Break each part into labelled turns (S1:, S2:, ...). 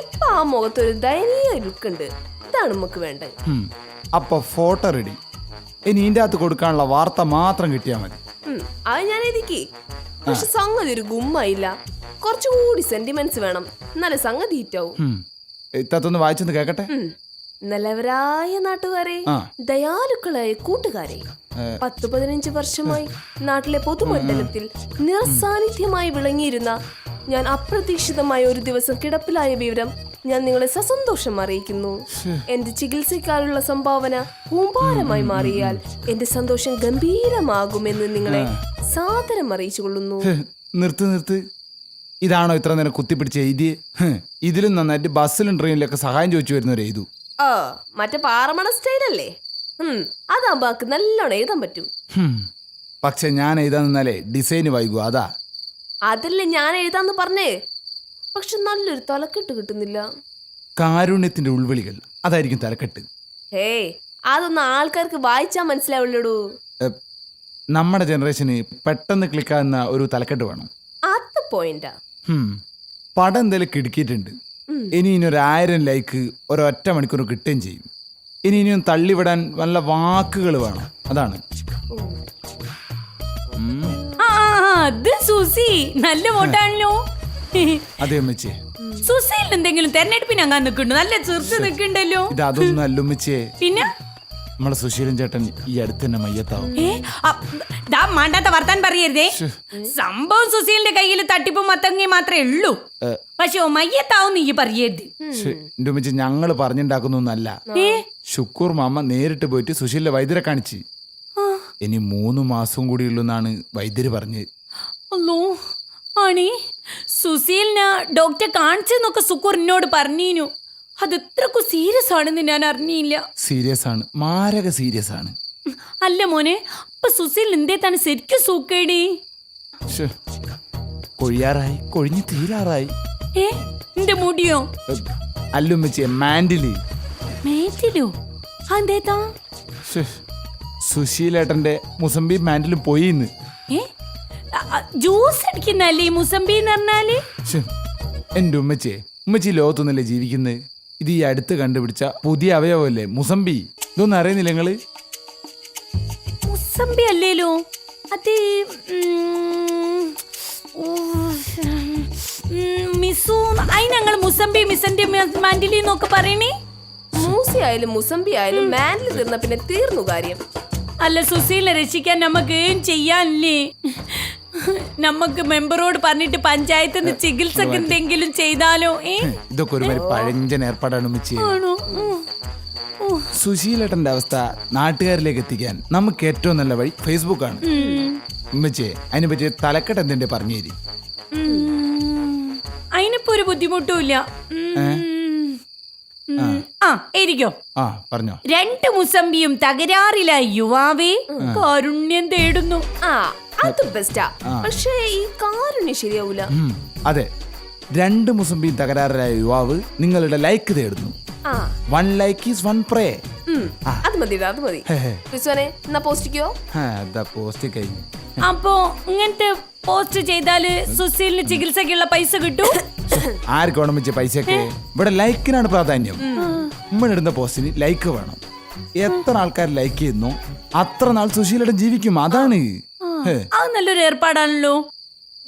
S1: ഇപ്പൊ ആ മുഖത്തൊരു ദയനീയ ലുക്കുണ്ട്. ഇതാണ് നമുക്ക് വേണ്ടത്.
S2: അപ്പൊ ഫോട്ടോ റെഡി ഇനി ഇതിന്റെ അകത്ത് കൊടുക്കാനുള്ള വാർത്ത മാത്രം കിട്ടിയാ മതി.
S1: ഉം, അത് ഞാൻ എഴുതിക്ക്. പക്ഷെ സംഗതി ഒരു ഗുമ്മയില്ല. കുറച്ചുകൂടി സെന്റിമെന്റ്സ് വേണം. എന്നാലേ സംഗതി ഹിറ്റാവും.
S2: ഇത്തത്തൊന്ന് വായിച്ചൊന്ന് കേക്കട്ടെ.
S1: നല്ലവരായ നാട്ടുകാരെ ദയാലുക്കളായ കൂട്ടുകാരെ. പത്ത് പതിനഞ്ച് വർഷമായി നാട്ടിലെ പൊതുമണ്ഡലത്തിൽ നിറസാന്നിധ്യമായി വിളങ്ങിയിരുന്ന ഞാൻ അപ്രതീക്ഷിതമായ ഒരു ദിവസം കിടപ്പിലായ വിവരം ഞാൻ നിങ്ങളെ സസന്തോഷം അറിയിക്കുന്നു. എന്റെ ചികിത്സയ്ക്കായുള്ള സംഭാവന കൂമ്പാരമായി മാറിയാൽ എന്റെ സന്തോഷം ഗംഭീരമാകുമെന്ന് നിങ്ങളെ സാദരം അറിയിച്ചു കൊള്ളുന്നു
S2: നിർത്തി നിർത്ത്. ഇതാണോ ഇത്ര നേരം കുത്തിപ്പിടിച്ച് എഴുതിയേ ഇതിലും നന്നായിട്ട് ബസ്സിലും ട്രെയിനിലൊക്കെ സഹായം ചോദിച്ചു വരുന്നവർ
S1: ആ മറ്റേ പാറമണ സ്റ്റൈലല്ലേ? അതാകുമ്പോ ആക്ക് നല്ലോണം എഴുതാൻ പറ്റും.
S2: ഹും. പക്ഷെ ഞാൻ എഴുതാൻ നിന്നാലേ ഡിസൈന് വൈകും അതാ.
S1: അതല്ലേ ഞാൻ എഴുതാന്ന് പറഞ്ഞേ? പക്ഷെ നല്ലൊരു തലക്കെട്ട് കിട്ടുന്നില്ല.
S2: കാരുണ്യത്തിന്റെ ഉൾവിളികൾ അതായിരിക്കും തലക്കെട്ട്.
S1: ഹേയ് അതൊന്നും ആൾക്കാർക്ക് വായിച്ചാ മനസ്സിലാവുള്ളൂ
S2: നമ്മുടെ ജനറേഷന് പെട്ടെന്ന് ക്ലിക്കാകുന്ന ഒരു തലക്കെട്ട് വേണം.
S1: അത് പോയിന്റാ
S2: ഹും. പടം എന്തെങ്കിലും കിടുക്കിയിട്ടുണ്ട്. ഇനി ഇനി ഒരു ആയിരം ലൈക്ക് ഒരൊറ്റ മണിക്കൂർ കിട്ടുകയും ചെയ്യും. ഇനി ഇനിയും തള്ളിവിടാൻ നല്ല വാക്കുകൾ വേണം. അതാണ്.
S3: ആ ആ, അത് സുസി. നല്ല വോട്ടാണല്ലോ.
S2: അതെ അമ്മച്ചേ
S3: സുസിയിൽ എന്തെങ്കിലും തെരഞ്ഞെടുപ്പിന് അങ്ങാൻ നല്ല ചെറുത്ത് നിൽക്കണ്ടല്ലോ
S2: ഇത് അതൊന്നും അല്ലുമ്മച്ചേ
S3: പിന്നെ?
S2: നമ്മളെ സുശീലൻ ചേട്ടൻ ഈ അടുത്ത് തന്നെ മയ്യത്താവും.
S3: ഏ? അ, ദാ മാണ്ടാത്ത വർത്താൻ പറയരുതേ. സംഭവം സുശീലിന്റെ കയ്യിൽ തട്ടിപ്പും മത്തങ്ങി മാത്രമേ ഉള്ളൂ. പക്ഷേ മയ്യത്താവും നീ പറയരുത്.
S2: ശ്ശെ, എന്റെ ഉമ്മച്ചി ഞങ്ങൾ പറഞ്ഞുണ്ടാക്കുന്നൊന്നല്ല
S3: ഏ?
S2: ശുക്കൂർ മാമ നേരിട്ട് പോയിട്ട് സുശീലിന്റെ വൈദ്യരെ കാണിച്ചു. ഇനി മൂന്ന് മാസം കൂടി ഉള്ളൂന്നാണ് വൈദ്യര് പറഞ്ഞത്
S3: അല്ലോ ആണി. സുശീലിന് ഡോക്ടറെ കാണിച്ചെന്നൊക്കെ സുക്കൂർ എന്നോട് പറഞ്ഞീനു. അത് ഇത്രക്കും സീരിയസ് ആണെന്ന് ഞാൻ അറിഞ്ഞില്ല.
S2: സീരിയസ് ആണ്. മാരക സീരിയസ് ആണ്.
S3: അല്ല മോനെ അപ്പൊ സുശീൽ എന്തേ തന്നെ ശരിക്കും സൂക്കേടി?
S2: ശ്ശെ, കൊഴിയാറായി. കൊഴിഞ്ഞു തീരാറായി.
S3: ഏ? എന്റെ മുടിയോ?
S2: ഏ, അല്ലുമ്മച്ചിയെ മാൻഡിലി.
S3: മേറ്റിലോ അതെന്താ
S2: ശ്ശെ, സുശീലേട്ടന്റെ മുസംബി മാൻഡിലും പോയി ഇന്ന്.
S3: ഏ? ജ്യൂസ് അടിക്കുന്നല്ലേ ഈ മുസംബി എന്ന് പറഞ്ഞാൽ?
S2: ശ്ശെ, എന്റെ ഉമ്മച്ചിയെ ഉമ്മച്ചി ലോകത്തൊന്നല്ലേ ജീവിക്കുന്നത് ഇത് ഈ അടുത്ത് കണ്ടുപിടിച്ച പുതിയ അവയവല്ലേ മുസംബി ഇതൊന്നും അറിയുന്നില്ല നിങ്ങൾ.
S3: മുസംബി അല്ലേലോ? അത് ഞങ്ങൾ മുസംബി മിസന്റെ മാൻഡിലി എന്നൊക്കെ പറയണേ?
S1: മൂസി ആയാലും മുസംബി ആയാലും മാനിൽ തീർന്ന പിന്നെ തീർന്നു കാര്യം.
S3: അല്ല സുശീലിനെ രക്ഷിക്കാൻ നമുക്ക് ഏം ചെയ്യാനില്ലേ? നമുക്ക് മെമ്പറോട് പറഞ്ഞിട്ട് പഞ്ചായത്തിൽ നിന്ന് ചികിത്സക്ക് എന്തെങ്കിലും ചെയ്താലോ ഏ
S2: ഇതൊക്കെ ഒരുമാതിരി പഴഞ്ചൻ ഏർപ്പാടാണ് ഉമ്മച്ചിയെ
S3: ആണോ ഉം. ഉം.
S2: സുശീലേട്ടന്റെ അവസ്ഥ നാട്ടുകാരിലേക്ക് എത്തിക്കാൻ നമുക്ക് ഏറ്റവും നല്ല വഴി ഫേസ്ബുക്ക് ആണ്. ഉമ്മച്ചിയെ അതിനെ പറ്റി തലക്കെട്ട് എന്തിന്റെ പറഞ്ഞു തരി.
S3: അതിനിപ്പോ ഒരു ബുദ്ധിമുട്ടും ഇല്ല ഉം. ആ ഇരിക്കോ
S2: ആ പറഞ്ഞോ.
S3: രണ്ട് മുസംബിയും തകരാറില്ല യുവാവേ. കാരുണ്യം തേടുന്നു.
S1: ആ അത് ബെസ്റ്റാ. പക്ഷേ ഈ കാരുണ്യം ശരിയാവൂല.
S2: അതെ. രണ്ട് മുസംബിയും തകരാറിലായ യുവാവ് നിങ്ങളുടെ ലൈക്ക് തേടുന്നു.
S1: ആ.
S2: One like is one pray.
S1: അത് മതി അത് മതി. എന്നാ പോസ്റ്റിക്കോ
S2: അതാ പോസ്റ്റ് കഴിഞ്ഞു.
S3: അപ്പോ ഇങ്ങനത്തെ പോസ്റ്റ് ചെയ്താൽ സുശീലിന് ചികിത്സക്കുള്ള പൈസ കിട്ടും?
S2: ആർക്ക് പൈസ വെച്ച പൈസയൊക്കെ? ഇവിടെ ലൈക്കിനാണ് പ്രാധാന്യം. ഉമ്മനിടുന്ന പോസ്റ്റിന് ലൈക്ക് വേണം. എത്ര ആൾക്കാർ ലൈക്ക് ചെയ്യുന്നു? അത്ര നാൾ സുശീലയുടെ ജീവിക്കും. അതാണ്.
S3: അത് നല്ലൊരു ഏർപ്പാടാണല്ലോ.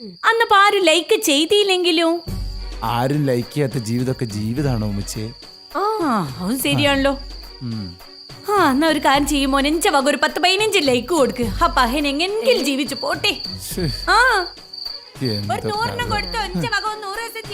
S3: അന്നപ്പോ ആരും ലൈക്ക് ചെയ്തില്ലെങ്കിലോ?
S2: ആരും ലൈക്ക് ചെയ്യാത്ത ജീവിതമൊക്കെ ജീവിതമാണോ ഉമ്മച്ചേ?
S3: ആ അത് ശരിയാണല്ലോ. ആ എന്നാ ഒരു കാര്യം ചെയ്യുമോ നെഞ്ച വക ഒരു പത്ത് പതിനഞ്ച് ലൈക്ക് കൊടുക്ക്. ആ പഹൻ എങ്ങനെങ്കിലും ജീവിച്ചു പോട്ടെ. ആ. ഒരു നൂറിനും കൊടുത്തോ. അഞ്ച വക ഒന്ന് നൂറ് ദിവസം